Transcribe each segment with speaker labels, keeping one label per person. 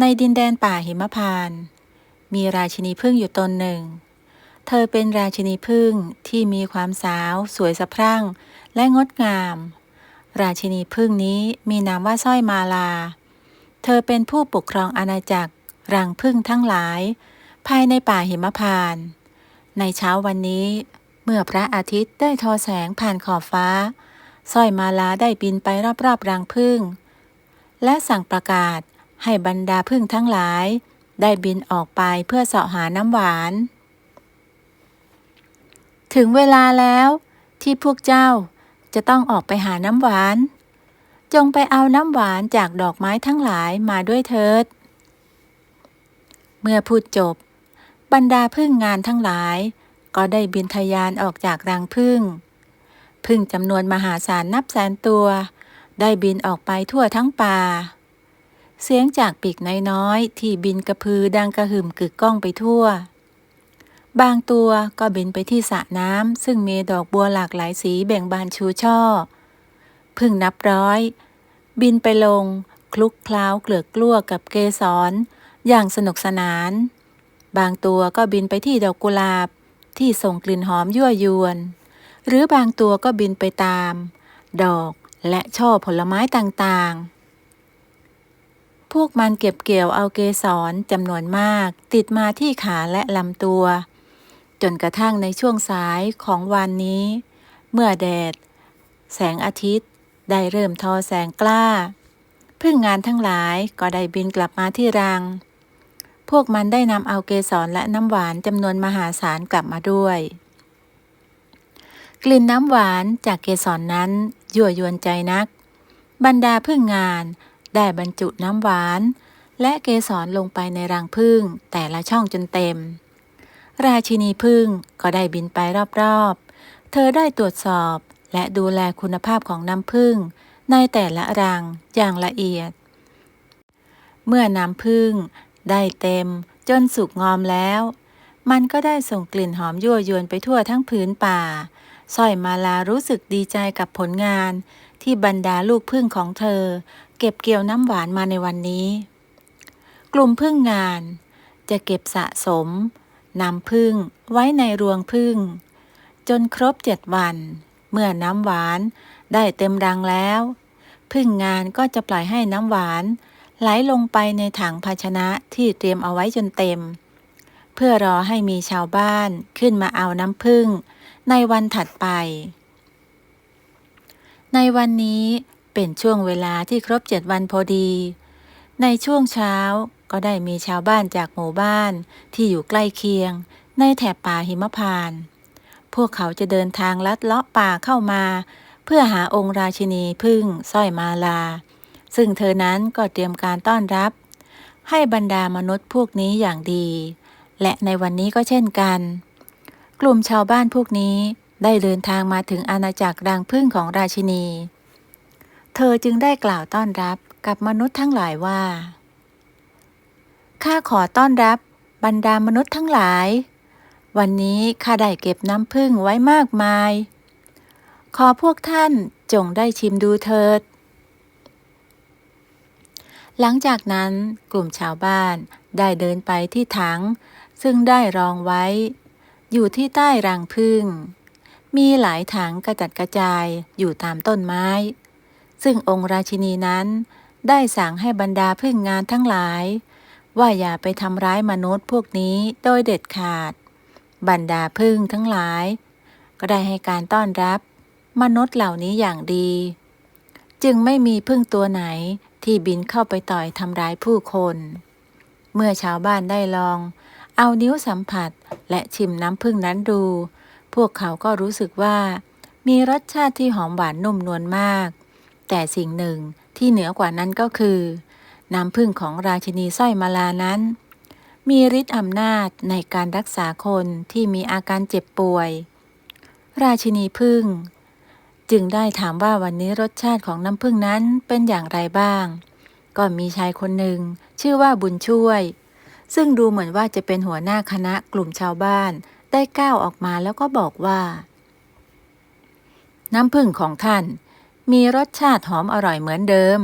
Speaker 1: ในดินแดนป่าหิมพานต์มีราชินีผึ้งอยู่ตนหนึ่ง เธอเป็นราชินีผึ้งที่มีความสาว สวยสะพรั่ง และงดงาม ราชินีผึ้งนี้มีนามว่าสร้อยมาลา เธอเป็นผู้ปกครองอาณาจักร รังผึ้งทั้งหลาย ภายในป่าหิมพานต์ในเช้าวันนี้ เมื่อพระอาทิตย์ได้ทอแสงผ่านขอบฟ้าสร้อยมาลาได้บินไปรอบๆรังผึ้งและสั่งประกาศ ให้บรรดาผึ้งทั้งหลาย ได้บินออกไปเพื่อเสาะหาน้ำหวาน ถึงเวลาแล้วที่พวกเจ้าจะต้องออกไปหาน้ำหวาน จงไปเอาน้ำหวานจากดอกไม้ทั้งหลายมาด้วยเถิด เมื่อพูดจบ บรรดาพึ่งงานทั้งหลาย ก็ได้บินทะยานออกจากรังพึ่ง พึ่งจำนวนมหาศาลนับแสนตัว ได้บินออกไปทั่วทั้งป่า เสียงจากปีกน้อยๆที่บินกระพือดังกระหึ่มกึกก้องไปทั่ว บางตัวก็บินไปที่สระน้ำซึ่งมีดอกบัวหลากหลายสีแบ่งบานชูช่อ พึ่งนับร้อย บินไปลง คลุกคล้าวเกลือกกลั้วกับเกสรอย่างสนุกสนาน บางตัวก็บินไปที่ดอกกุหลาบ ที่ส่งกลิ่นหอมยั่วยวน หรือบางตัวก็บินไปตาม ดอกและช่อผลไม้ต่างๆ พวกมันเก็บเกี่ยวเอาเกสรจำนวนมาก ติดมาที่ขาและลำตัว จนกระทั่งในช่วงสายของวันนี้ เมื่อแดด แสงอาทิตย์ ได้เริ่มทอแสงกล้าพึ่งงานทั้งหลายก็ได้บินกลับมาที่รัง พวกมันได้นำเอาเกสรและน้ำหวานจำนวนมหาศาลกลับมาด้วย กลิ่นน้ำหวานจากเกสรนนั้นยั่วยวนใจนัก บรรดาพึ่งงาน ได้บรรจุน้ำหวาน และเกสรลงไปในรังพึ่งแต่ละช่องจนเต็ม ราชินีพึ่งก็ได้บินไปรอบๆ เธอได้ตรวจสอบและดูแลคุณภาพของน้ำผึ้งในแต่ละรังอย่างละเอียด เมื่อน้ำผึ้งได้เต็มจนสุกงอมแล้ว มันก็ได้ส่งกลิ่นหอมยั่วยวนไปทั่วทั้งพื้นป่าสร้อยมาลารู้สึกดีใจกับผลงานที่บรรดาลูกพึ่งของเธอ เก็บเกี่ยวน้ำหวานมาในวันนี้ กลุ่มพึ่งงาน จะเก็บสะสมน้ำพึ่งไว้ในรวงพึ่ง จนครบเจ็ดวัน เมื่อน้ำหวานได้เต็มรังแล้ว พึ่งงานก็จะปล่อยให้น้ำหวาน ไหลลงไปในถังภาชนะที่เตรียมเอาไว้จนเต็ม เพื่อรอให้มีชาวบ้านขึ้นมาเอาน้ำพึ่งในวันถัดไป ในวันนี้ เป็นช่วงเวลาที่ครบเจ็ดวันพอดี ในช่วงเช้าก็ได้มีชาวบ้านจากหมู่บ้านที่อยู่ใกล้เคียง ในแถบป่าหิมพาน พวกเขาจะเดินทางลัดเลาะป่าเข้ามา เพื่อหาองค์ราชินีพึ่งสร้อยมาลา ซึ่งเธอนั้นก็เตรียมการต้อนรับ ให้บรรดามนุษย์พวกนี้อย่างดี และในวันนี้ก็เช่นกัน กลุ่มชาวบ้านพวกนี้ได้เดินทางมาถึงอาณาจักรรังพึ่งของราชินี เธอจึงได้กล่าวต้อนรับกับมนุษย์ทั้งหลายว่า ข้าขอต้อนรับบรรดามนุษย์ทั้งหลาย วันนี้ข้าได้เก็บน้ำพึ่งไว้มากมาย ขอพวกท่านจงได้ชิมดูเถิด หลังจากนั้นกลุ่มชาวบ้านได้เดินไปที่ถัง ซึ่งได้รองไว้ อยู่ที่ใต้รังพึ่งมีหลายถังกระจัดกระจายอยู่ตามต้นไม้ ซึ่งองค์ราชินีนั้นได้สั่งให้บรรดาพึ่งงานทั้งหลาย ว่าอย่าไปทำร้ายมนุษย์พวกนี้โดยเด็ดขาด บรรดาพึ่งทั้งหลาย ก็ได้ให้การต้อนรับ มนุษย์เหล่านี้อย่างดี จึงไม่มีพึ่งตัวไหนที่บินเข้าไปต่อยทำร้ายผู้คน เมื่อชาวบ้านได้ลอง เอานิ้วสัมผัสและชิมน้ำผึ้งนั้นดู พวกเขาก็รู้สึกว่า มีรสชาติที่หอมหวานนุ่มนวลมาก แต่สิ่งหนึ่งที่เหนือกว่านั้นก็คือ น้ำผึ้งของราชินีสร้อยมาลานั้น มีฤทธิ์อำนาจในการรักษาคนที่มีอาการเจ็บป่วย ราชินีผึ้งจึงได้ถามว่าวันนี้รสชาติของน้ำผึ้งนั้นเป็นอย่างไรบ้าง ก็มีชายคนหนึ่งชื่อว่าบุญช่วย ซึ่งดูเหมือนว่าจะเป็นหัวหน้าคณะกลุ่มชาวบ้านได้ก้าวออกมาแล้วก็บอกว่า น้ำผึ้งของท่าน มีรสชาติหอมอร่อยเหมือนเดิม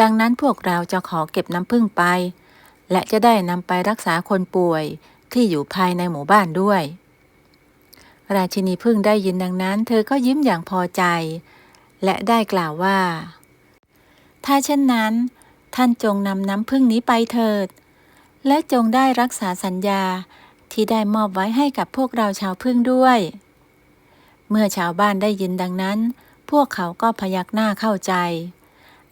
Speaker 1: ดังนั้นพวกเราจะขอเก็บน้ำผึ้งไป และจะได้นำไปรักษาคนป่วยที่อยู่ภายในหมู่บ้านด้วย ราชินีพึ่งได้ยินดังนั้น เธอก็ยิ้มอย่างพอใจ และได้กล่าวว่า ถ้าเช่นนั้น ท่านจงนำน้ำพึ่งนี้ไปเถิด และจงได้รักษาสัญญาที่ได้มอบไว้ให้กับพวกเราชาวพึ่งด้วย เมื่อชาวบ้านได้ยินดังนั้น พวกเขาก็พยักหน้าเข้าใจ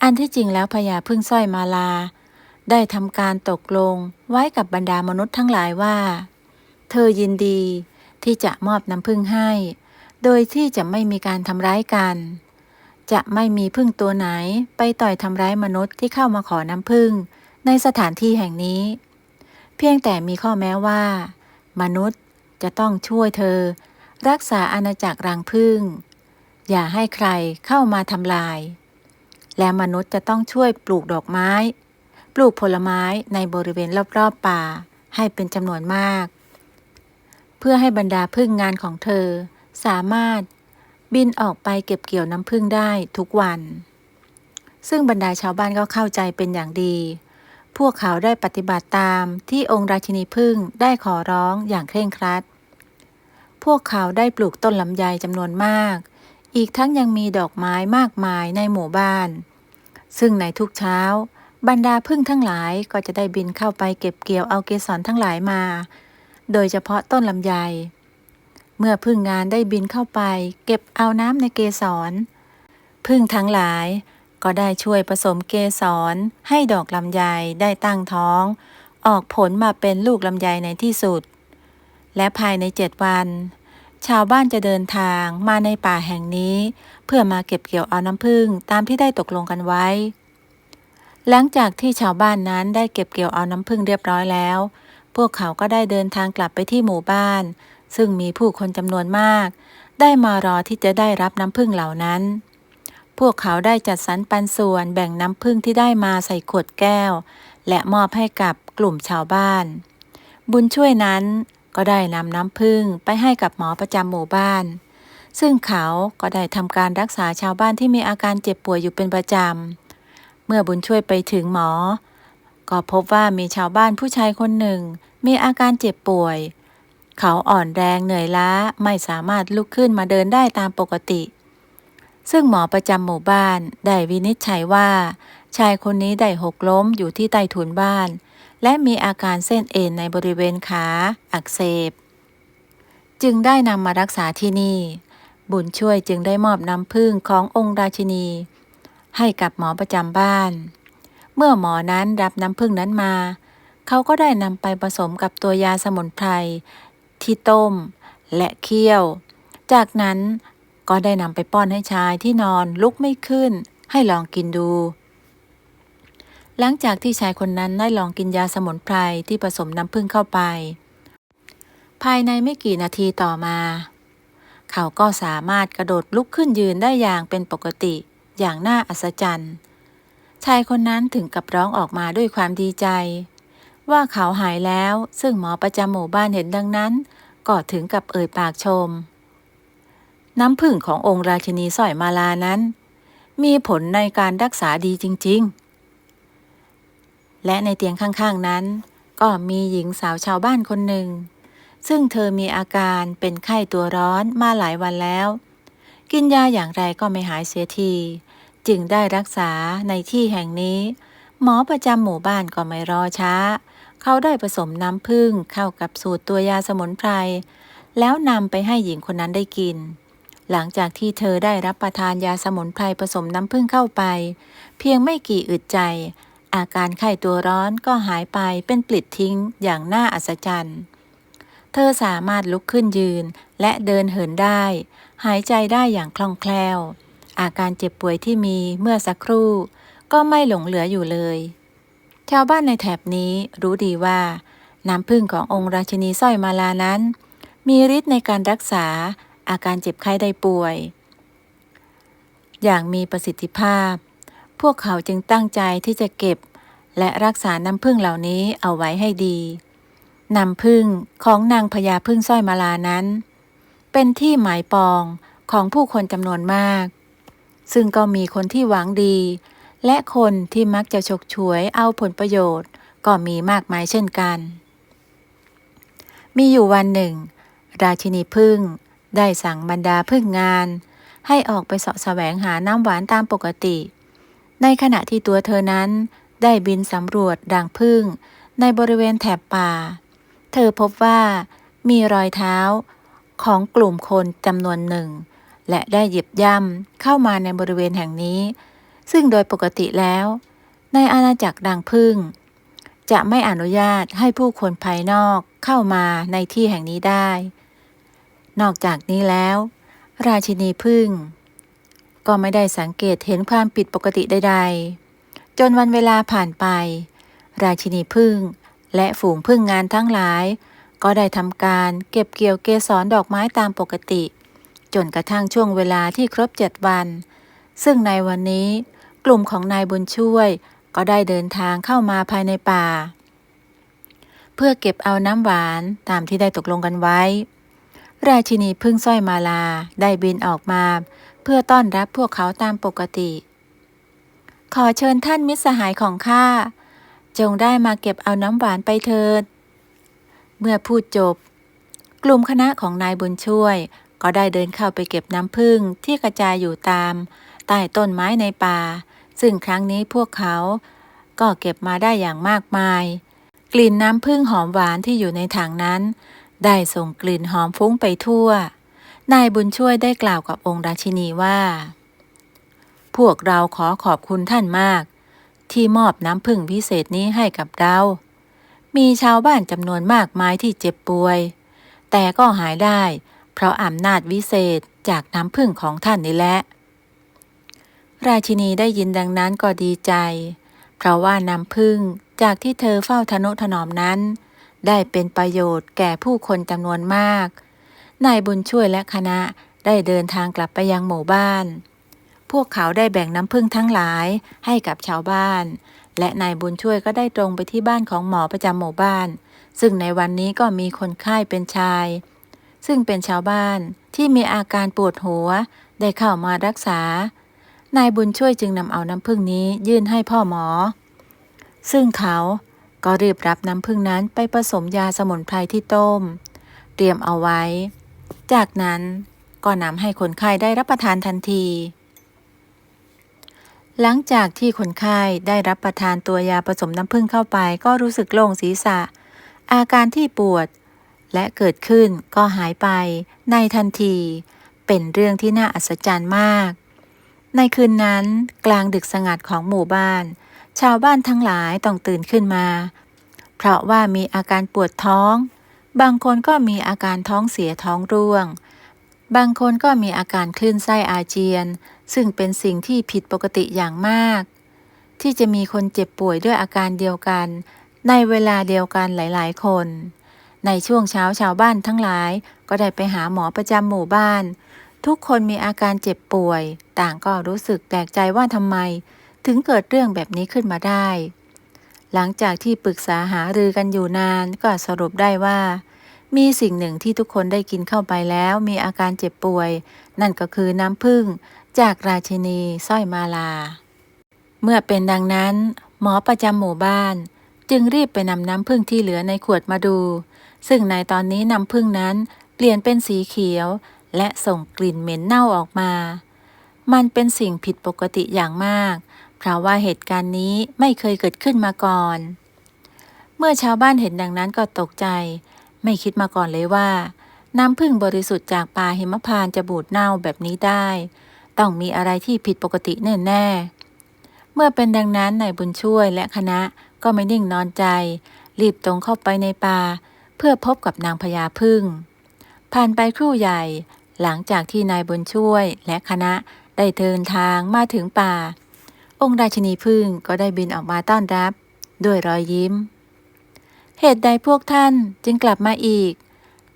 Speaker 1: อันที่จริงแล้วพญาพึ่งสร้อยมาลา ได้ทำการตกลงไว้กับบรรดามนุษย์ทั้งหลายว่า เธอยินดีที่จะมอบน้ำพึ่งให้ โดยที่จะไม่มีการทำร้ายกัน จะไม่มีพึ่งตัวไหนไปต่อยทำร้ายมนุษย์ที่เข้ามาขอน้ำพึ่งในสถานที่แห่งนี้ เพียงแต่มีข้อแม้ว่า มนุษย์จะต้องช่วยเธอ รักษาอาณาจักรรังพึ่ง อย่าให้ใครเข้ามาทำลาย และมนุษย์จะต้องช่วยปลูกดอกไม้ ปลูกผลไม้ในบริเวณรอบๆป่าให้เป็นจำนวนมาก เพื่อให้บรรดาพึ่งงานของเธอ สามารถบินออกไปเก็บเกี่ยวน้ำพึ่งได้ทุกวัน ซึ่งบรรดาชาวบ้านก็เข้าใจเป็นอย่างดี พวกเขาได้ปฏิบัติตามที่องค์ราชินีพึ่งได้ขอร้องอย่างเคร่งครัด พวกเขาได้ปลูกต้นลำไยจำนวนมาก อีกทั้งยังมีดอกไม้มากมายในหมู่บ้าน ซึ่งในทุกเช้า บรรดาพึ่งทั้งหลายก็จะได้บินเข้าไปเก็บเกี่ยวเอาเกสรทั้งหลายมา โดยเฉพาะต้นลำไย เมื่อพึ่งงานได้บินเข้าไป เก็บเอาน้ำในเกสร พึ่งทั้งหลายก็ได้ช่วยผสมเกสรให้ดอกลำไยได้ตั้งท้อง ออกผลมาเป็นลูกลำไยในที่สุด และภายในเจ็ดวัน ชาวบ้านจะเดินทางมาในป่าแห่งนี้ เพื่อมาเก็บเกี่ยวเอาน้ำพึ่งตามที่ได้ตกลงกันไว้ หลังจากที่ชาวบ้านนั้นได้เก็บเกี่ยวเอาน้ำพึ่งเรียบร้อยแล้ว พวกเขาก็ได้เดินทางกลับไปที่หมู่บ้าน ซึ่งมีผู้คนจำนวนมาก ได้มารอที่จะได้รับน้ำพึ่งเหล่านั้น พวกเขาได้จัดสรรปันส่วนแบ่งน้ำพึ่งที่ได้มาใส่ขวดแก้ว และมอบให้กับกลุ่มชาวบ้านบุญช่วยนั้น ก็ได้นำน้ำพึ่งไปให้กับหมอประจำหมู่บ้าน ซึ่งเขาก็ได้ทำการรักษาชาวบ้านที่มีอาการเจ็บป่วยอยู่เป็นประจำ เมื่อบุญช่วยไปถึงหมอ ก็พบว่ามีชาวบ้านผู้ชายคนหนึ่ง มีอาการเจ็บป่วย เขาอ่อนแรงเหนื่อยล้าไม่สามารถลุกขึ้นมาเดินได้ตามปกติ ซึ่งหมอประจำหมู่บ้านได้วินิจฉัยว่า ชายคนนี้ได้หกล้มอยู่ที่ใต้ถุนบ้าน และมีอาการเส้นเอ็นในบริเวณขาอักเสบ จึงได้นำมารักษาที่นี่ บุญช่วยจึงได้มอบน้ำพึ่งขององค์ราชินี ให้กับหมอประจำบ้าน เมื่อหมอนั้นรับน้ำพึ่งนั้นมา เขาก็ได้นำไปผสมกับตัวยาสมุนไพรที่ต้มและเคี่ยว จากนั้นก็ได้นำไปป้อนให้ชายที่นอนลุกไม่ขึ้น ให้ลองกินดู หลังจากที่ชายคนนั้นได้ลองกินยาสมุนไพรที่ผสมน้ำผึ้งเข้าไป ภายในไม่กี่นาทีต่อมา เขาก็สามารถกระโดดลุกขึ้นยืนได้อย่างเป็นปกติอย่างน่าอัศจรรย์ ชายคนนั้นถึงกับร้องออกมาด้วยความดีใจ ว่าเขาหายแล้วซึ่งหมอประจำหมู่บ้านเห็นดังนั้น ก็ถึงกับเอ่ยปากชม น้ำผึ้งขององค์ราชินีสร้อยมาลานั้น มีผลในการรักษาดีจริง ๆ และในเตียงข้างๆนั้น ก็มีหญิงสาวชาวบ้านคนหนึ่ง ซึ่งเธอมีอาการเป็นไข้ตัวร้อนมาหลายวันแล้ว กินยาอย่างไรก็ไม่หายเสียที จึงได้รักษาในที่แห่งนี้ หมอประจำหมู่บ้านก็ไม่รอช้า เขาได้ผสมน้ำผึ้งเข้ากับสูตรตัวยาสมุนไพร แล้วนำไปให้หญิงคนนั้นได้กินหลังจากที่เธอได้รับประทานยาสมุนไพรผสมน้ำผึ้งเข้าไป เพียงไม่กี่อึดใจ อาการไข้ตัวร้อนก็หายไปเป็นปลิดทิ้งอย่างน่าอัศจรรย์ เธอสามารถลุกขึ้นยืนและเดินเหินได้ หายใจได้อย่างคล่องแคล่ว อาการเจ็บป่วยที่มีเมื่อสักครู่ ก็ไม่หลงเหลืออยู่เลย ชาวบ้านในแถบนี้รู้ดีว่า น้ำพึ่งขององค์ราชินีสร้อยมาลานั้น มีฤทธิ์ในการรักษาอาการเจ็บไข้ได้ป่วย อย่างมีประสิทธิภาพพ วกเขาจึงตั้งใจที่จะเก็บ และรักษาน้ำพึ่งเหล่านี้เอาไว้ให้ดีน้ำพึ่งของนางพญาพึ่งสร้อยมาลานั้น เป็นที่หมายปองของผู้คนจำนวนมาก ซึ่งก็มีคนที่หวังดี และคนที่มักจะฉกฉวยเอาผลประโยชน์ก็มีมากมายเช่นกัน มีอยู่วันหนึ่ง ราชินีพึ่งได้สั่งบรรดาพึ่งงาน ให้ออกไปเสาะแสวงหาน้ำหวานตามปกติ ในขณะที่ตัวเธอนั้น ได้บินสำรวจด่างพึ่งในบริเวณแถบป่า เธอพบว่ามีรอยเท้าของกลุ่มคนจำนวนหนึ่ง และได้หยิบย่ำเข้ามาในบริเวณแห่งนี้ ซึ่งโดยปกติแล้ว ในอาณาจักรด่างพึ่ง จะไม่อนุญาตให้ผู้คนภายนอกเข้ามาในที่แห่งนี้ได้ นอกจากนี้แล้ว ราชินีพึ่ง ก็ไม่ได้สังเกตเห็นความผิดปกติใดๆ จนวันเวลาผ่านไป ราชินีพึ่ง และฝูงพึ่งงานทั้งหลาย ก็ได้ทำการเก็บเกี่ยวเกสรดอกไม้ตามปกติ จนกระทั่งช่วงเวลาที่ครบเจ็ดวัน ซึ่งในวันนี้ กลุ่มของนายบุญช่วย ก็ได้เดินทางเข้ามาภายในป่า เพื่อเก็บเอาน้ำหวานตามที่ได้ตกลงกันไว้ ราชินีพึ่งสร้อยมาลาได้บินออกมา เพื่อต้อนรับพวกเขาตามปกติ ขอเชิญท่านมิตรสหายของข้า จงได้มาเก็บเอาน้ำหวานไปเถิด เมื่อพูดจบ กลุ่มคณะของนายบุญช่วย ก็ได้เดินเข้าไปเก็บน้ำผึ้งที่กระจายอยู่ตาม ใต้ต้นไม้ในป่า ซึ่งครั้งนี้พวกเขา ก็เก็บมาได้อย่างมากมาย กลิ่นน้ำผึ้งหอมหวานที่อยู่ในถังนั้น ได้ส่งกลิ่นหอมฟุ้งไปทั่ว นายบุญช่วยได้กล่าวกับองค์ราชินีว่า พวกเราขอขอบคุณท่านมาก ที่มอบน้ำผึ้งพิเศษนี้ให้กับเรา มีชาวบ้านจำนวนมากมายที่เจ็บป่วย แต่ก็หายได้ เพราะอำนาจวิเศษจากน้ำผึ้งของท่านนี่แหละ ราชินีได้ยินดังนั้นก็ดีใจ เพราะว่าน้ำผึ้งจากที่เธอเฝ้าทนุถนอมนั้น ได้เป็นประโยชน์แก่ผู้คนจำนวนมาก นายบุญช่วยและคณะได้เดินทางกลับไปยังหมู่บ้าน พวกเขาได้แบ่งน้ำผึ้งทั้งหลายให้กับชาวบ้าน และนายบุญช่วยก็ได้ตรงไปที่บ้านของหมอประจำหมู่บ้าน ซึ่งในวันนี้ก็มีคนไข้เป็นชาย ซึ่งเป็นชาวบ้านที่มีอาการปวดหัวได้เข้ามารักษา นายบุญช่วยจึงนำเอาน้ำผึ้งนี้ยื่นให้พ่อหมอ ซึ่งเขาก็รีบรับน้ำผึ้งนั้นไปผสมยาสมุนไพรที่ต้ม เตรียมเอาไว้ จากนั้นก็นำให้คนไข้ได้รับประทานทันที หลังจากที่คนไข้ได้รับประทานตัวยาผสมน้ำผึ้งเข้าไปก็รู้สึกโล่งศีรษะ อาการที่ปวด และเกิดขึ้นก็หายไป ในทันที เป็นเรื่องที่น่าอัศจรรย์มาก ในคืนนั้นกลางดึกสงัดของหมู่บ้าน ชาวบ้านทั้งหลายต้องตื่นขึ้นมา เพราะว่ามีอาการปวดท้อง บางคนก็มีอาการท้องเสียท้องร่วง บางคนก็มีอาการคลื่นไส้อาเจียน ซึ่งเป็นสิ่งที่ผิดปกติอย่างมาก ที่จะมีคนเจ็บป่วยด้วยอาการเดียวกัน ในเวลาเดียวกันหลาย ๆ คน ในช่วงเช้าชาวบ้านทั้งหลายก็ได้ไปหาหมอประจำหมู่บ้าน ทุกคนมีอาการเจ็บป่วย ต่างก็รู้สึกแปลกใจว่าทำไม ถึงเกิดเรื่องแบบนี้ขึ้นมาได้ หลังจากที่ปรึกษาหารือกันอยู่นานก็สรุปได้ว่า มีสิ่งหนึ่งที่ทุกคนได้กินเข้าไปแล้วมีอาการเจ็บป่วย นั่นก็คือน้ำผึ้งจากราชินีสร้อยมาลา เมื่อเป็นดังนั้น หมอประจำหมู่บ้าน จึงรีบไปนำน้ำผึ้งที่เหลือในขวดมาดู ซึ่งในตอนนี้น้ำผึ้งนั้นเปลี่ยนเป็นสีเขียว และส่งกลิ่นเหม็นเน่าออกมา มันเป็นสิ่งผิดปกติอย่างมาก เพราะว่าเหตุการณ์นี้ไม่เคยเกิดขึ้นมาก่อน เมื่อชาวบ้านเห็นดังนั้นก็ตกใจ ไม่คิดมาก่อนเลยว่า น้ำผึ้งบริสุทธิ์จากป่าหิมพานจะบูดเน่าแบบนี้ได้ ต้องมีอะไรที่ผิดปกติแน่ๆเมื่อเป็นดังนั้นนายบุญช่วยและคณะก็ไม่นิ่งนอนใจ รีบตรงเข้าไปในป่า เพื่อพบกับนางพญาพึ่ง ผ่านไปครู่ใหญ่ หลังจากที่นายบุญช่วยและคณะ ได้เดินทางมาถึงป่า องค์ราชินีพึ่งก็ได้บินออกมาต้อนรับ ด้วยรอยยิ้ม เหตุใดพวกท่านจึงกลับมาอีก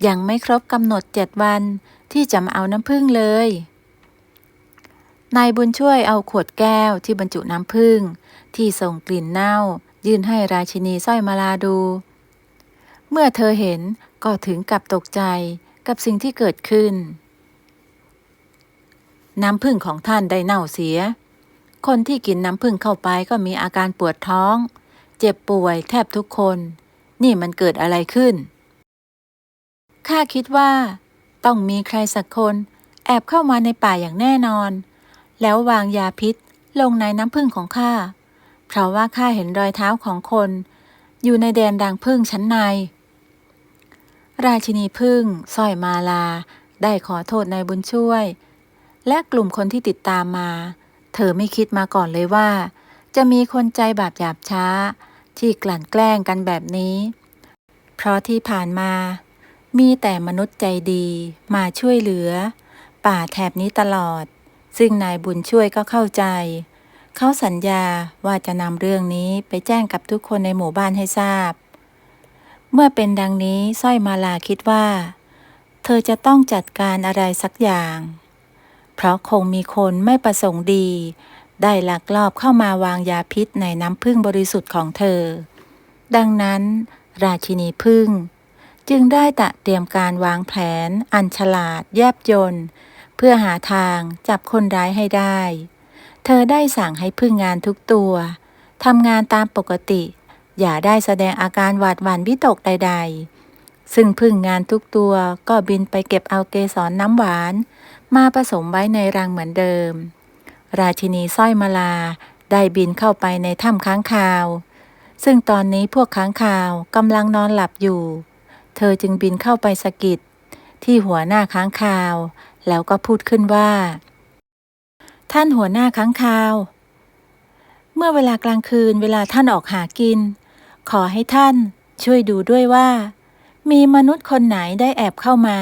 Speaker 1: ยังไม่ครบกำหนดเจ็ดวันที่จะมาเอาน้ำพึ่งเลย นายบุญช่วยเอาขวดแก้วที่บรรจุน้ำผึ้งที่ส่งกลิ่นเน่า ยื่นให้ราชินีสร้อยมาลาดู เมื่อเธอเห็นก็ถึงกับตกใจกับสิ่งที่เกิดขึ้น น้ำผึ้งของท่านได้เน่าเสีย คนที่กินน้ำผึ้งเข้าไปก็มีอาการปวดท้อง เจ็บป่วยแทบทุกคน นี่มันเกิดอะไรขึ้น ข้าคิดว่า ต้องมีใครสักคนแอบเข้ามาในป่าอย่างแน่นอน แล้ววางยาพิษลงในน้ำผึ้งของข้า เพราะว่าข้าเห็นรอยเท้าของคน อยู่ในแดนดังพึ่งชั้นใน ราชินีพึ่งสร้อยมาลา ได้ขอโทษนายบุญช่วย และกลุ่มคนที่ติดตามมา เธอไม่คิดมาก่อนเลยว่า จะมีคนใจบาปหยาบช้า ที่กลั่นแกล้งกันแบบนี้ เพราะที่ผ่านมา มีแต่มนุษย์ใจดีมาช่วยเหลือ ป่าแถบนี้ตลอด ซึ่งนายบุญช่วยก็เข้าใจ เขาสัญญาว่าจะนำเรื่องนี้ไปแจ้งกับทุกคนในหมู่บ้านให้ทราบ เมื่อเป็นดังนี้สร้อยมาลาคิดว่า เธอจะต้องจัดการอะไรสักอย่าง เพราะคงมีคนไม่ประสงค์ดี ได้ลักลอบเข้ามาวางยาพิษในน้ำพึ่งบริสุทธิ์ของเธอ ดังนั้น ราชินีพึ่ง จึงได้ตะเตรียมการวางแผน อันฉลาด แยบยนเพื่อหาทางจับคนร้ายให้ได้ เธอได้สั่งให้พึ่งงานทุกตัวทำงานตามปกติ อย่าได้แสดงอาการหวาดหวั่นวิตกใด ๆ ซึ่งพึ่งงานทุกตัวก็บินไปเก็บเอาเกสรน้ำหวาน มาผสมไว้ในรังเหมือนเดิม ราชินีสร้อยมาลาได้บินเข้าไปในถ้ำค้างคาว ซึ่งตอนนี้พวกค้างคาวกำลังนอนหลับอยู่ เธอจึงบินเข้าไปสะกิดที่หัวหน้าค้างคาว แล้วก็พูดขึ้นว่า ท่านหัวหน้าค้างคาว เมื่อเวลากลางคืนเวลาท่านออกหากิน ขอให้ท่านช่วยดูด้วยว่า มีมนุษย์คนไหนได้แอบเข้ามา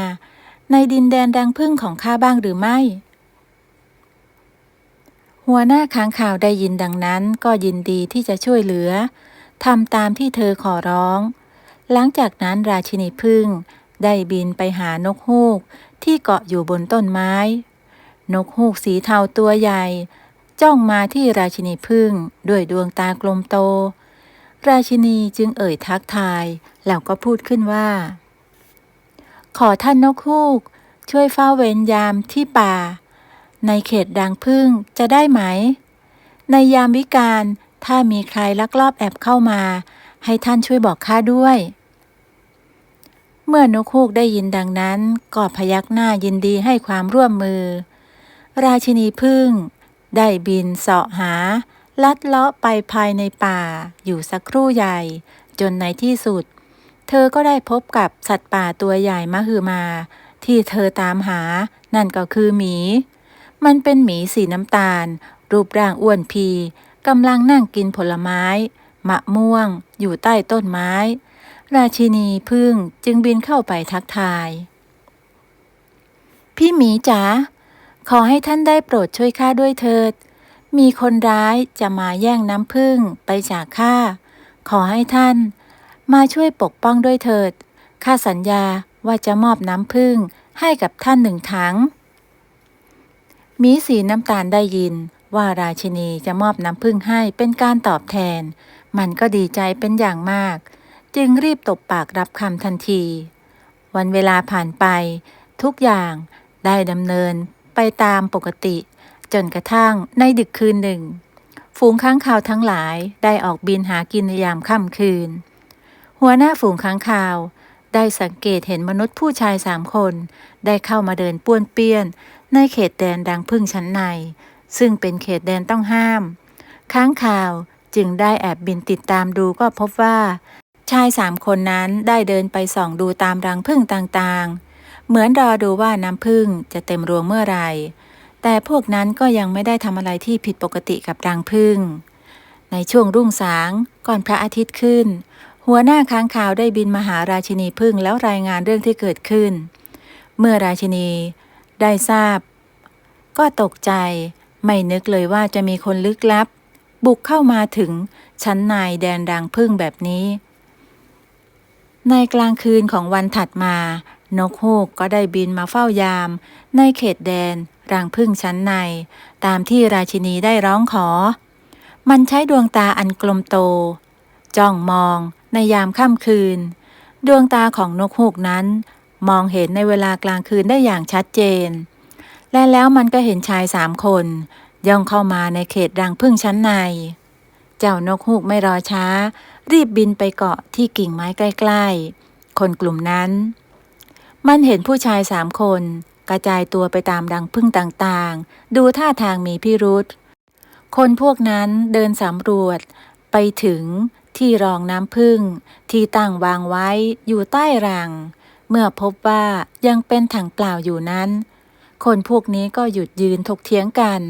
Speaker 1: ในดินแดนดังพึ่งของข้าบ้างหรือไม่ หัวหน้าค้างข่าวได้ยินดังนั้นก็ยินดีที่จะช่วยเหลือทำตามที่เธอขอร้อง หลังจากนั้นราชินีพึ่งได้บินไปหานกฮูกที่เกาะอยู่บนต้นไม้ นกฮูกสีเทาตัวใหญ่ จ้องมาที่ราชินีพึ่งด้วยดวงตากลมโต ราชินีจึงเอ่ยทักทาย แล้วก็พูดขึ้นว่า ขอท่านนกฮูก ช่วยเฝ้าเวรยามที่ป่า ในเขตดังพึ่งจะได้ไหม ในยามวิกาลถ้ามีใครลักลอบแอบเข้ามา ให้ท่านช่วยบอกข้าด้วย เมื่อนกฮูกได้ยินดังนั้น ก็พยักหน้ายินดีให้ความร่วมมือ ราชินีพึ่ง ได้บินเสาะหา ลัดเลาะไปภายในป่าอยู่สักครู่ใหญ่ จนในที่สุด เธอก็ได้พบกับสัตว์ป่าตัวใหญ่มหึมา ที่เธอตามหา นั่นก็คือหมี มันเป็นหมีสีน้ำตาล รูปร่างอ้วนพีกำลังนั่งกินผลไม้ มะม่วง อยู่ใต้ต้นไม้ ราชินีพึ่งจึงบินเข้าไปทักทาย พี่หมีจ๋าขอให้ท่านได้โปรดช่วยข้าด้วยเถิด มีคนร้ายจะมาแย่งน้ำพึ่งไปจากข้า ขอให้ท่าน มาช่วยปกป้องด้วยเถิด ข้าสัญญาว่าจะมอบน้ำพึ่งให้กับท่านหนึ่งถัง มีสีน้ำตาลได้ยินว่าราชินีจะมอบน้ำพึ่งให้เป็นการตอบแทน มันก็ดีใจเป็นอย่างมาก จึงรีบตบปากรับคำทันที วันเวลาผ่านไป ทุกอย่างได้ดำเนินไปตามปกติ จนกระทั่งในดึกคืนหนึ่ง ฝูงค้างคาวทั้งหลายได้ออกบินหากินในยามค่ำคืน หัวหน้าฝูงค้างคาว ได้สังเกตเห็นมนุษย์ผู้ชายสามคน ได้เข้ามาเดินป้วนเปี้ยน ในเขตแดนดังพึ่งชั้นใน ซึ่งเป็นเขตแดนต้องห้าม ค้างคาวจึงได้แอบบินติดตามดูก็พบว่า ชายสามคนนั้นได้เดินไปส่องดูตามรังพึ่งต่างๆ เหมือนรอดูว่าน้ำพึ่งจะเต็มรวงเมื่อไหร่แต่พวกนั้นก็ยังไม่ได้ทำอะไรที่ผิดปกติกับรังพึ่ง ในช่วงรุ่งสางก่อนพระอาทิตย์ขึ้น หัวหน้าค้างคาวได้บินมาหาราชินีพึ่งแล้วรายงานเรื่องที่เกิดขึ้น เมื่อราชินีได้ทราบ ก็ตกใจ ไม่นึกเลยว่าจะมีคนลึกลับ บุกเข้ามาถึงชั้นในแดนดังพึ่งแบบนี้ ในกลางคืนของวันถัดมา นกฮูกก็ได้บินมาเฝ้ายาม ในเขตแดนรังพึ่งชั้นใน ตามที่ราชินีได้ร้องขอ มันใช้ดวงตาอันกลมโต จ้องมอง ในยามค่ำคืน ดวงตาของนกฮูกนั้น มองเห็นในเวลากลางคืนได้อย่างชัดเจน และแล้วมันก็เห็นชายสามคน ย่องเข้ามาในเขตรังพึ่งชั้นใน เจ้านกฮูกไม่รอช้า รีบบินไปเกาะที่กิ่งไม้ใกล้ๆ คนกลุ่มนั้น มันเห็นผู้ชายสามคน กระจายตัวไปตามดังพึ่งต่างๆ ดูท่าทางมีพิรุษคนพวกนั้นเดินสำรวจไปถึง ที่รองน้ำพึ่ง ที่ตั้งวางไว้อยู่ใต้รัง เมื่อพบว่ายังเป็นถังเปล่าอยู่นั้น คนพวกนี้ก็หยุดยืนถกเถียงกัน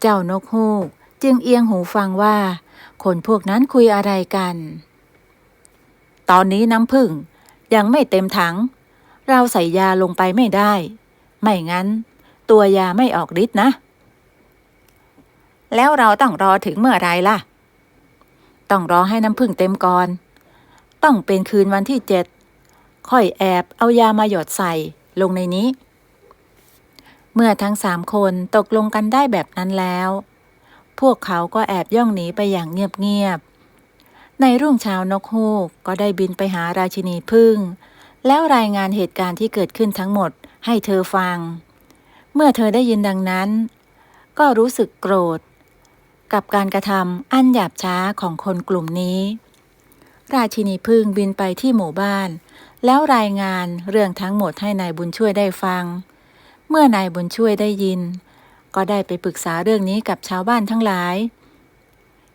Speaker 1: เจ้านกฮูกจึงเอียงหูฟังว่า คนพวกนั้นคุยอะไรกัน ตอนนี้น้ำผึ้งยังไม่เต็มถัง เราใส่ยาลงไปไม่ได้ ไม่งั้น ตัวยาไม่ออกฤทธิ์นะ แล้วเราต้องรอถึงเมื่อไรล่ะ ต้องรอให้น้ำผึ้งเต็มก่อน ต้องเป็นคืนวันที่เจ็ดค่อยแอบเอายามาหยดใส่ลงในนี้ เมื่อทั้งสามคนตกลงกันได้แบบนั้นแล้ว พวกเขาก็แอบย่องหนีไปอย่างเงียบๆในรุ่งเช้านกฮูกก็ได้บินไปหาราชินีพึ่ง แล้วรายงานเหตุการณ์ที่เกิดขึ้นทั้งหมดให้เธอฟัง เมื่อเธอได้ยินดังนั้น ก็รู้สึกโกรธ กับการกระทำอันหยาบช้าของคนกลุ่มนี้ ราชินีพึ่งบินไปที่หมู่บ้าน แล้วรายงานเรื่องทั้งหมดให้นายบุญช่วยได้ฟัง เมื่อนายบุญช่วยได้ยิน ก็ได้ไปปรึกษาเรื่องนี้กับชาวบ้านทั้งหลาย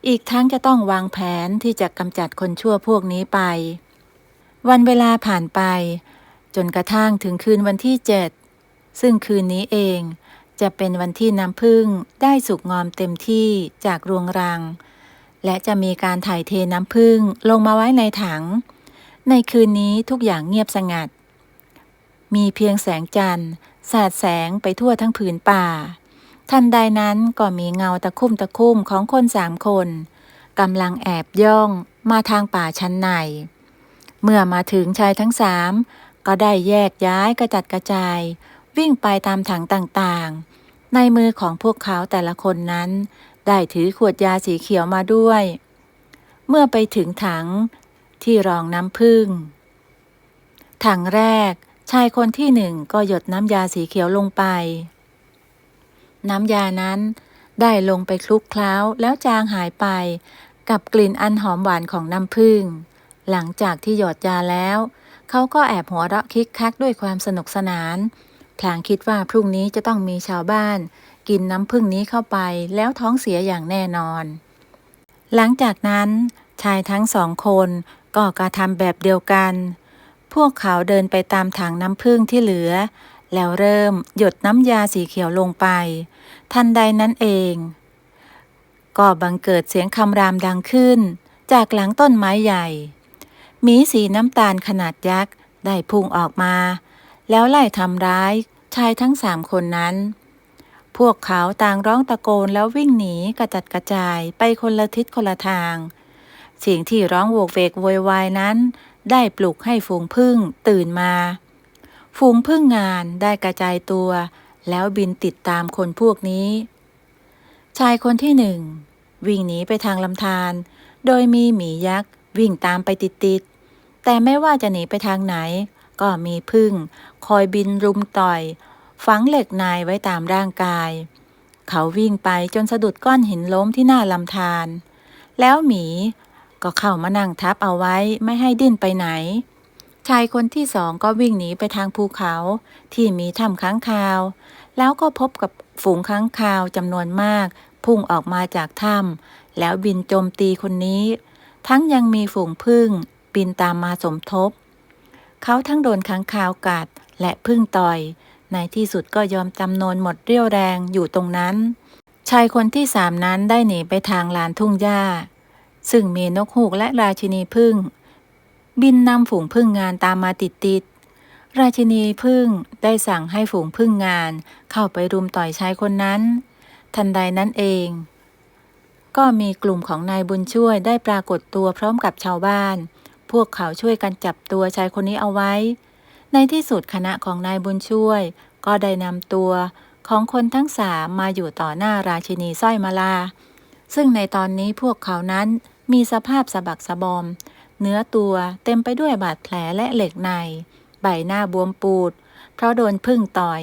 Speaker 1: อีกทั้งจะต้องวางแผนที่จะกำจัดคนชั่วพวกนี้ไป วันเวลาผ่านไป จนกระทั่งถึงคืนวันที่เจ็ดซึ่งคืนนี้เอง จะเป็นวันที่น้ำพึ่งได้สุกงอมเต็มที่จากรวงรัง และจะมีการถ่ายเทน้ำพึ่งลงมาไว้ในถัง ในคืนนี้ทุกอย่างเงียบสงัด มีเพียงแสงจันทร์ สาดแสงไปทั่วทั้งผืนป่า ทันใดนั้นก็มีเงาตะคุ่มตะคุ่มของคนสามคนกำลังแอบย่องมาทางป่าชั้นใน เมื่อมาถึงชายทั้งสามก็ได้แยกย้ายกระจัดกระจาย วิ่งไปตามถังต่างๆ ในมือของพวกเขาแต่ละคนนั้น ได้ถือขวดยาสีเขียวมาด้วย เมื่อไปถึงถังที่รองน้ำพึ่งถังแรกชายคนที่หนึ่งก็หยดน้ำยาสีเขียวลงไป น้ำยานั้นได้ลงไปคลุกเคล้าแล้วจางหายไป กับกลิ่นอันหอมหวานของน้ำผึ้งหลังจากที่หยดยาแล้ว เขาก็แอบหัวเราะคิกคักด้วยความสนุกสนาน พลางคิดว่าพรุ่งนี้จะต้องมีชาวบ้าน กินน้ำผึ้งนี้เข้าไปแล้วท้องเสียอย่างแน่นอน หลังจากนั้น ชายทั้งสองคนก็กระทำแบบเดียวกัน พวกเขาเดินไปตามถังน้ำผึ้งที่เหลือ แล้วเริ่มหยดน้ำยาสีเขียวลงไป ทันใดนั้นเอง ก็บังเกิดเสียงคำรามดังขึ้น จากหลังต้นไม้ใหญ่หมีสีน้ำตาลขนาดยักษ์ได้พุ่งออกมา แล้วไล่ทำร้าย ชายทั้งสามคนนั้น พวกเขาต่างร้องตะโกนแล้ววิ่งหนีกระจัดกระจายไปคนละทิศคนละทาง เสียงที่ร้องโวกเวกโวยวายนั้น ได้ปลุกให้ฝูงพึ่งตื่นมา ฝูงพึ่งงานได้กระจายตัว แล้วบินติดตามคนพวกนี้ ชายคนที่หนึ่งวิ่งหนีไปทางลำธารโดยมีหมียักษ์วิ่งตามไปติดๆแต่ไม่ว่าจะหนีไปทางไหน ก็มีพึ่ง คอยบินรุมต่อย ฝังเหล็กนายไว้ตามร่างกาย เขาวิ่งไปจนสะดุดก้อนหินล้มที่หน้าลำธารแล้วหมีก็เข้ามานั่งทับเอาไว้ไม่ให้ดิ้นไปไหน ชายคนที่สองก็วิ่งหนีไปทางภูเขาที่มีถ้ำค้างคาว แล้วก็พบกับฝูงค้างคาวจำนวนมาก พุ่งออกมาจากถ้ำแล้วบินโจมตีคนนี้ ทั้งยังมีฝูงพึ่งบินตามมาสมทบ เขาทั้งโดนค้างคาวกัดและพึ่งต่อย ในที่สุดก็ยอมจำนนหมดเรี่ยวแรงอยู่ตรงนั้น ชายคนที่สามนั้นได้หนีไปทางลานทุ่งหญ้า ซึ่งมีนกฮูกและราชินีพึ่ง บินนำฝูงพึ่งงานตามมาติดๆราชินีพึ่งได้สั่งให้ฝูงพึ่งงาน เข้าไปรุมต่อยชายคนนั้น ทันใดนั้นเอง ก็มีกลุ่มของนายบุญช่วยได้ปรากฏตัวพร้อมกับชาวบ้าน พวกเขาช่วยกันจับตัวชายคนนี้เอาไว้ ในที่สุดคณะของนายบุญช่วย ก็ได้นำตัวของคนทั้งสามมาอยู่ต่อหน้าราชินีสร้อยมาลา ซึ่งในตอนนี้พวกเขานั้นมีสภาพสะบักสะบอม เนื้อตัวเต็มไปด้วยบาดแผลและเหล็กใน ใบหน้าบวมปูด เพราะโดนพึ่งต่อย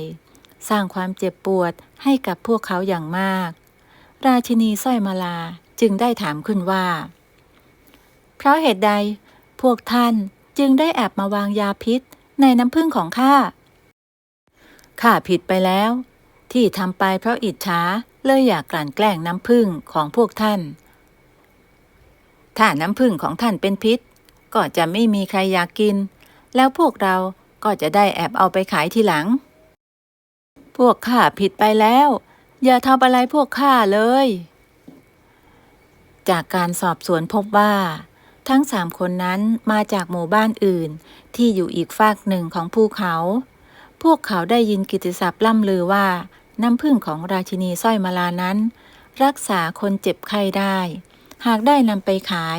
Speaker 1: สร้างความเจ็บปวดให้กับพวกเขาอย่างมาก ราชินีสร้อยมาลาจึงได้ถามขึ้นว่า เพราะเหตุใด พวกท่านจึงได้แอบมาวางยาพิษในน้ำผึ้งของข้า ข้าผิดไปแล้ว ที่ทำไปเพราะอิจฉาเลยอยากกลั่นแกล้งน้ำผึ้งของพวกท่าน ถ้าน้ำผึ้งของท่านเป็นพิษ ก็จะไม่มีใครอยากกิน แล้วพวกเราก็จะได้แอบเอาไปขายทีหลัง พวกข้าผิดไปแล้ว อย่าทำอะไรพวกข้าเลย จากการสอบสวนพบว่า ทั้งสามคนนั้นมาจากหมู่บ้านอื่น ที่อยู่อีกฝากหนึ่งของภูเขา พวกเขาได้ยินกิตติศัพท์ล่ำลือว่า น้ำผึ้งของราชินีสร้อยมาลานั้น รักษาคนเจ็บไข้ได้ หากได้นำไปขาย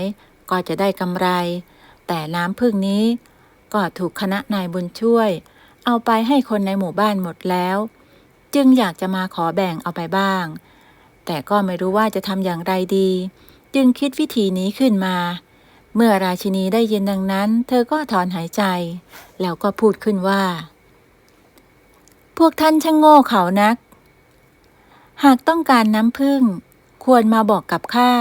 Speaker 1: ก็จะได้กำไร แต่น้ำผึ้งนี้ ก็ถูกคณะนายบุญช่วย เอาไปให้คนในหมู่บ้านหมดแล้ว จึงอยากจะมาขอแบ่งเอาไปบ้าง แต่ก็ไม่รู้ว่าจะทำอย่างไรดี จึงคิดวิธีนี้ขึ้นมา เมื่อราชินีได้ยินดังนั้น เธอก็ถอนหายใจ แล้วก็พูดขึ้นว่า พวกท่านช่างโง่เขานัก หากต้องการน้ำผึ้งควรมาบอกกับข้า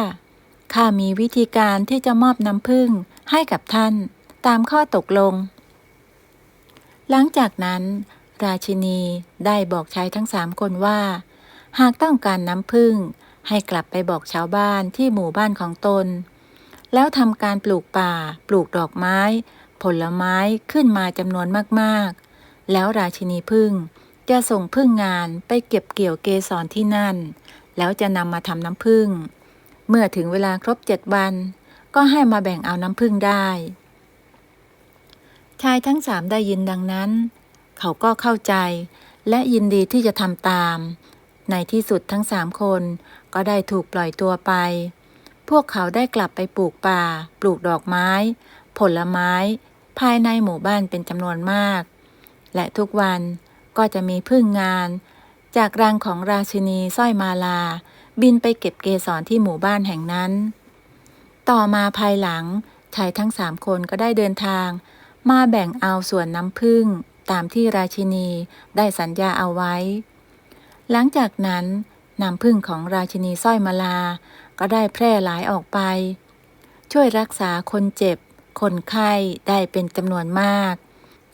Speaker 1: ข้ามีวิธีการที่จะมอบน้ำผึ้งให้กับท่านตามข้อตกลง หลังจากนั้น ราชินีได้บอกชายทั้งสามคนว่า หากต้องการน้ำผึ้งให้กลับไปบอกชาวบ้านที่หมู่บ้านของตน แล้วทำการปลูกป่า ปลูกดอกไม้ ผลไม้ขึ้นมาจำนวนมากๆ แล้วราชินีผึ้งจะส่งผึ้งงานไปเก็บเกี่ยวเกสรที่นั่น แล้วจะนำมาทำน้ำผึ้งเมื่อถึงเวลาครบเจ็ดวัน ก็ให้มาแบ่งเอาน้ำผึ้งได้ ชายทั้งสามได้ยินดังนั้น เขาก็เข้าใจและยินดีที่จะทำตาม ในที่สุดทั้งสามคนก็ได้ถูกปล่อยตัวไป พวกเขาได้กลับไปปลูกป่า ปลูกดอกไม้ ผลไม้ ภายในหมู่บ้านเป็นจำนวนมาก และทุกวันก็จะมีพึ่งงาน จากรังของราชินีสร้อยมาลา บินไปเก็บเกสรที่หมู่บ้านแห่งนั้น ต่อมาภายหลังชายทั้งสามคนก็ได้เดินทาง มาแบ่งเอาส่วนน้ำผึ้งตามที่ราชินีได้สัญญาเอาไว้ หลังจากนั้นน้ำผึ้งของราชินีสร้อยมาลา ก็ได้แพร่หลายออกไป ช่วยรักษาคนเจ็บ คนไข้ได้เป็นจำนวนมาก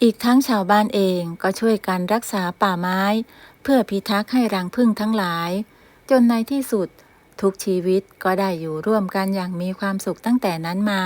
Speaker 1: อีกทั้งชาวบ้านเองก็ช่วยกันรักษาป่าไม้ เพื่อพิทักษ์ให้รังพึ่งทั้งหลาย จนในที่สุดทุกชีวิตก็ได้อยู่ร่วมกันอย่างมีความสุขตั้งแต่นั้นมา